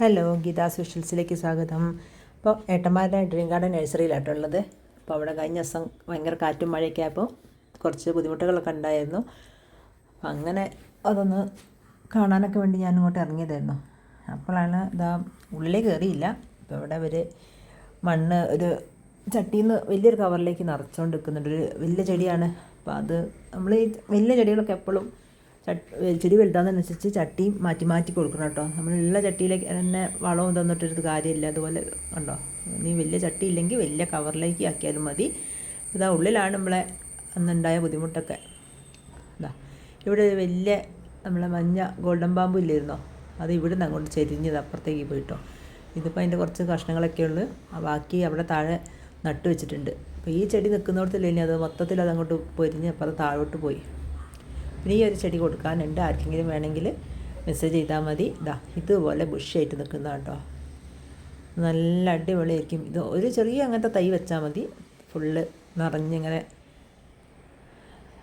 Hello Gita സ്പെഷ്യൽസിലേക്ക് സ്വാഗതം. അപ്പോൾ ഏട്ടന്മാരുടെ dream garden നഴ്സറിയിലാട്ടോ ഉള്ളത്. അപ്പോൾ അവിടെ കഴിഞ്ഞ ദിവസം ഭയങ്കര കാറ്റും മഴയൊക്കെ ആയപ്പോൾ കുറച്ച് ബുദ്ധിമുട്ടുകളൊക്കെ ഉണ്ടായിരുന്നു. അങ്ങനെ അതൊന്ന് കാണാനൊക്കെ വേണ്ടി ഞാൻ ഇങ്ങോട്ട് ഇറങ്ങിയതായിരുന്നു. അപ്പോഴാണ് ഇതാ ഉള്ളിലേക്ക് കയറിയില്ല. അപ്പോൾ ഇവിടെ അവർ മണ്ണ് ഒരു ചട്ടിയിൽ നിന്ന് വലിയൊരു കവറിലേക്ക് നിറച്ചുകൊണ്ട് നിൽക്കുന്നുണ്ട് ഒരു വലിയ ചെടിയാണ്. അപ്പോൾ അത് നമ്മൾ ഈ വലിയ ചെടികളൊക്കെ എപ്പോഴും ചെടി വലുതാകുന്നതനുസരിച്ച് ചട്ടി മാറ്റി മാറ്റി കൊടുക്കണം കേട്ടോ. നമ്മളുള്ള ചട്ടിയിലേക്ക് തന്നെ വളവും തന്നിട്ടൊരു കാര്യമില്ല. അതുപോലെ കണ്ടോ? നീ വലിയ ചട്ടി ഇല്ലെങ്കിൽ വലിയ കവറിലേക്ക് ആക്കിയാലും മതി. ഇതാ ഉള്ളിലാണ് നമ്മളെ അന്നുണ്ടായ ബുദ്ധിമുട്ടൊക്കെ. ഇതാ ഇവിടെ വലിയ നമ്മളെ മഞ്ഞ ഗോൾഡൻ പാമ്പ് ഇല്ലായിരുന്നോ? അത് ഇവിടെ നിന്ന് അങ്ങോട്ട് ചെരിഞ്ഞത് അപ്പുറത്തേക്ക് പോയിട്ടോ. ഇതിപ്പോൾ അതിന്റെ കുറച്ച് കഷ്ണങ്ങളൊക്കെ ഉള്ളു. ബാക്കി അവിടെ താഴെ നട്ടു വെച്ചിട്ടുണ്ട്. അപ്പോൾ ഈ ചെടി നിൽക്കുന്നിടത്തില്ലേ അത് മൊത്തത്തിൽ അതങ്ങോട്ട് പൊരിഞ്ഞ് അപ്പോൾ അത് താഴോട്ട് പോയി. പിന്നെ ഈ ഒരു ചെടി കൊടുക്കാനുണ്ട്. ആർക്കെങ്കിലും വേണമെങ്കിൽ മെസ്സേജ് ചെയ്താൽ മതി. ഇതാ ഇതുപോലെ ബുഷായിട്ട് നിൽക്കുന്ന കേട്ടോ നല്ല അടിപൊളിയായിരിക്കും. ഇത് ഒരു ചെറിയ അങ്ങനത്തെ തൈ വെച്ചാൽ മതി. ഫുള്ള് നിറഞ്ഞിങ്ങനെ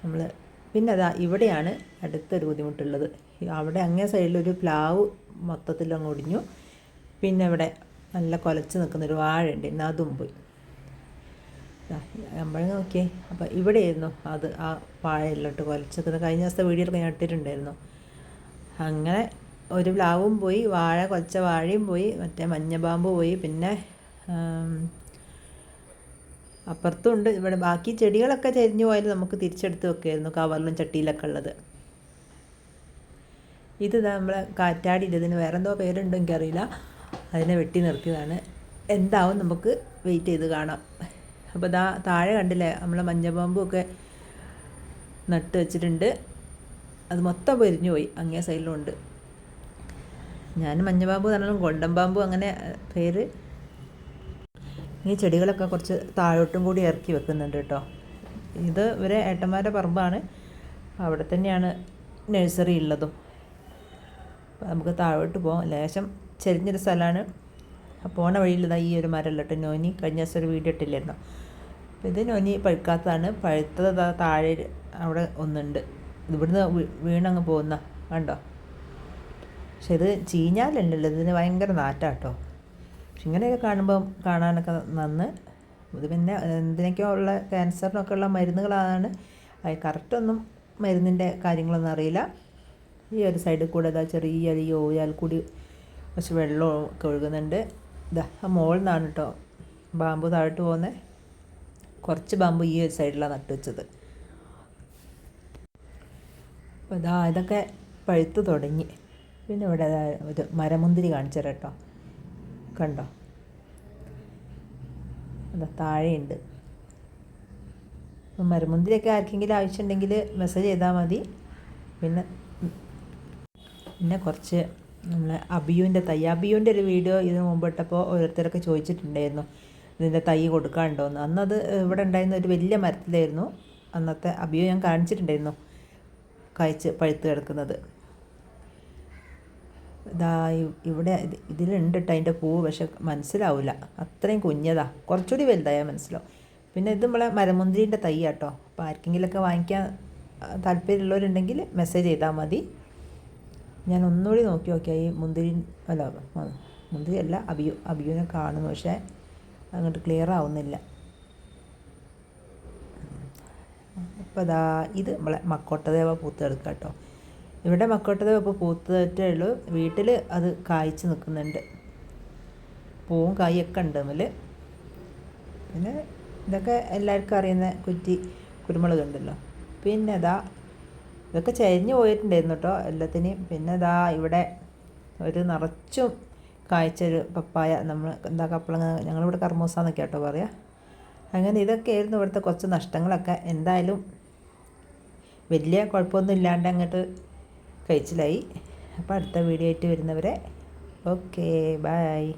നമ്മൾ പിന്നെ അതാ ഇവിടെയാണ് അടുത്തൊരു ബുദ്ധിമുട്ടുള്ളത്. അവിടെ അങ്ങേ സൈഡിലൊരു പ്ലാവ് മൊത്തത്തിൽ അങ്ങ് ഒടിഞ്ഞു. പിന്നെ ഇവിടെ നല്ല കുലച്ച് നിൽക്കുന്നൊരു വാഴ ഉണ്ട് അതും പോയി. നമ്മൾ നോക്കിയേ. അപ്പോൾ ഇവിടെയായിരുന്നു അത് ആ പാഴയിലോട്ട് കൊലച്ചത്. കഴിഞ്ഞ ദിവസത്തെ വീഡിയോയിലൊക്കെ ഞാൻ ഇട്ടിട്ടുണ്ടായിരുന്നു. അങ്ങനെ ഒരു പ്ലാവും പോയി വാഴ കൊലച്ച വാഴയും പോയി മറ്റേ മഞ്ഞപാമ്പ് പോയി പിന്നെ അപ്പുറത്തുണ്ട്. ഇവിടെ ബാക്കി ചെടികളൊക്കെ ചെരിഞ്ഞു പോയാലും നമുക്ക് തിരിച്ചെടുത്ത് വെക്കായിരുന്നു കവറിലും ചട്ടിയിലൊക്കെ ഉള്ളത്. ഇത് നമ്മളെ കാറ്റാടി ഇതിന് വേറെ എന്തോ പേരുണ്ടോ എനിക്കറിയില്ല അതിനെ വെട്ടി നിർത്തിയതാണ്. എന്താവും നമുക്ക് വെയിറ്റ് ചെയ്ത് കാണാം. അപ്പോൾ ഇതാ താഴെ കണ്ടില്ലേ നമ്മളെ മഞ്ഞപ്പാമ്പും നട്ട് വെച്ചിട്ടുണ്ട്. അത് മൊത്തം പൊരിഞ്ഞു പോയി അങ്ങേ സൈഡിലുണ്ട്. ഞാൻ മഞ്ഞപ്പാമ്പ് പറഞ്ഞാലും ഗോൾഡൻ പാമ്പ് അങ്ങനെ പേര്. ഈ ചെടികളൊക്കെ കുറച്ച് താഴോട്ടും കൂടി ഇറക്കി വെക്കുന്നുണ്ട് കേട്ടോ. ഇത് ഇവരെ ഏട്ടന്മാരുടെ പറമ്പാണ്. അവിടെ തന്നെയാണ് നഴ്സറി ഉള്ളതും. നമുക്ക് താഴോട്ട് പോകാം ലേശം ചെരിഞ്ഞൊരു സ്ഥലമാണ്. പോണ വഴിയിൽ ഈ ഒരു മരം നോനി കഴിഞ്ഞ ദിവസം ഒരു വീഡിയോ ഇട്ടില്ലായിരുന്നു? ഇത് നൊനി പഴുക്കാത്തതാണ്. പഴുത്തത് താഴെ അവിടെ ഒന്നുണ്ട്. ഇവിടുന്ന് വീണങ്ങ് പോകുന്ന കണ്ടോ? പക്ഷെ ഇത് ചീഞ്ഞാലുണ്ടല്ലോ ഇതിന് ഭയങ്കര നാറ്റാട്ടോ. പക്ഷെ ഇങ്ങനെയൊക്കെ കാണുമ്പം കാണാനൊക്കെ നന്ന്. ഇത് പിന്നെ എന്തിനൊക്കെയോ ഉള്ള ക്യാൻസറിനൊക്കെ ഉള്ള മരുന്നുകളാണ്. കറക്റ്റൊന്നും മരുന്നിന്റെ കാര്യങ്ങളൊന്നും അറിയില്ല. ഈ ഒരു സൈഡിൽ കൂടെ ഇതാ ചെറിയ ഈ ഓയാൽ കൂടി കുറച്ച് വെള്ളമൊക്കെ ഒഴുകുന്നുണ്ട്. ഇതാ ആ മുകളിൽ നിന്നാണ് കേട്ടോ ബാമ്പു താഴോട്ട് പോകുന്നത്. കുറച്ച് ബാമ്പു ഈ ഒരു സൈഡിലാണ് നട്ടു വെച്ചത്. അപ്പോൾ ഇതാ ഇതൊക്കെ പഴുത്ത് തുടങ്ങി. പിന്നെ ഇവിടെ ഒരു മരമുന്തിരി കാണിച്ചു തരാം കേട്ടോ. കണ്ടോ? അതാ താഴെയുണ്ട്. മരമുന്തിരിയൊക്കെ ആർക്കെങ്കിലും ആവശ്യമുണ്ടെങ്കിൽ മെസ്സേജ് ചെയ്താൽ മതി. പിന്നെ പിന്നെ കുറച്ച് നമ്മൾ അബിയുവിന്റെ തയ്യ. അബിയുവിന്റെ ഒരു വീഡിയോ ഇതിന് മുമ്പിട്ടപ്പോൾ ഓരോരുത്തരൊക്കെ ചോദിച്ചിട്ടുണ്ടായിരുന്നു. ഇതിന്റെ തൈ കൊടുക്കാനുണ്ടോയെന്ന് അന്നത് ഇവിടെ ഉണ്ടായിരുന്ന ഒരു വലിയ മരത്തിലായിരുന്നു. അന്നത്തെ അബിയോ ഞാൻ കാണിച്ചിട്ടുണ്ടായിരുന്നു കായ്ച്ച് പഴുത്ത് കിടക്കുന്നത്. ഇതാ ഇവിടെ ഇതിലുണ്ട് കേട്ടോ അതിന്റെ പൂവ് പക്ഷെ മനസ്സിലാവില്ല അത്രയും കുഞ്ഞതാ. കുറച്ചുകൂടി വലുതായാൽ മനസ്സിലാവും. പിന്നെ ഇത് നമ്മളെ മരമുന്തിരിന്റെ തൈ കേട്ടോ അപ്പോൾ ആർക്കെങ്കിലുമൊക്കെ വാങ്ങിക്കാൻ താല്പര്യമുള്ളവരുണ്ടെങ്കിൽ മെസ്സേജ് ചെയ്താൽ മതി. ഞാൻ ഒന്നുകൂടി നോക്കി നോക്കിയാൽ ഈ മുന്തിരി അല്ല മുന്തിരി അല്ല അബിയു അബിയുവിനെ കാണുന്നു. പക്ഷേ അങ്ങോട്ട് ക്ലിയർ ആവുന്നില്ല. അപ്പോൾ അതാ ഇത് നമ്മളെ മക്കോട്ടദേവ പൂത്ത് എടുക്കുക കേട്ടോ ഇവിടെ മക്കോട്ടദേവ ഇപ്പോൾ പൂത്തിട്ടേ ഉള്ളൂ. വീട്ടിൽ അത് കായ്ച്ച് നിൽക്കുന്നുണ്ട് പൂവും കായൊക്കെ ഉണ്ട് നമ്മൾ പിന്നെ ഇതൊക്കെ എല്ലാവർക്കും അറിയുന്ന കുറ്റി കുരുമുളക് ഉണ്ടല്ലോ. പിന്നെ അതാ ഇതൊക്കെ ചരിഞ്ഞു പോയിട്ടുണ്ടായിരുന്നു കേട്ടോ എല്ലാത്തിനെയും. പിന്നെ ഇതാ ഇവിടെ ഒരു നിറച്ചും കായ്ച്ചൊരു പപ്പായ നമ്മൾ എന്താ കപ്പളങ്ങ ഞങ്ങളിവിടെ കർമ്മൂസ എന്നൊക്കെ കേട്ടോ പറയാം. അങ്ങനെ ഇതൊക്കെയായിരുന്നു ഇവിടുത്തെ കുറച്ച് നഷ്ടങ്ങളൊക്കെ. എന്തായാലും വലിയ കുഴപ്പമൊന്നും ഇല്ലാണ്ട് അങ്ങോട്ട് കഴിച്ചിലായി. അപ്പോൾ അടുത്ത വീഡിയോ ആയിട്ട് വരുന്നവരെ ഓക്കേ ബായ്.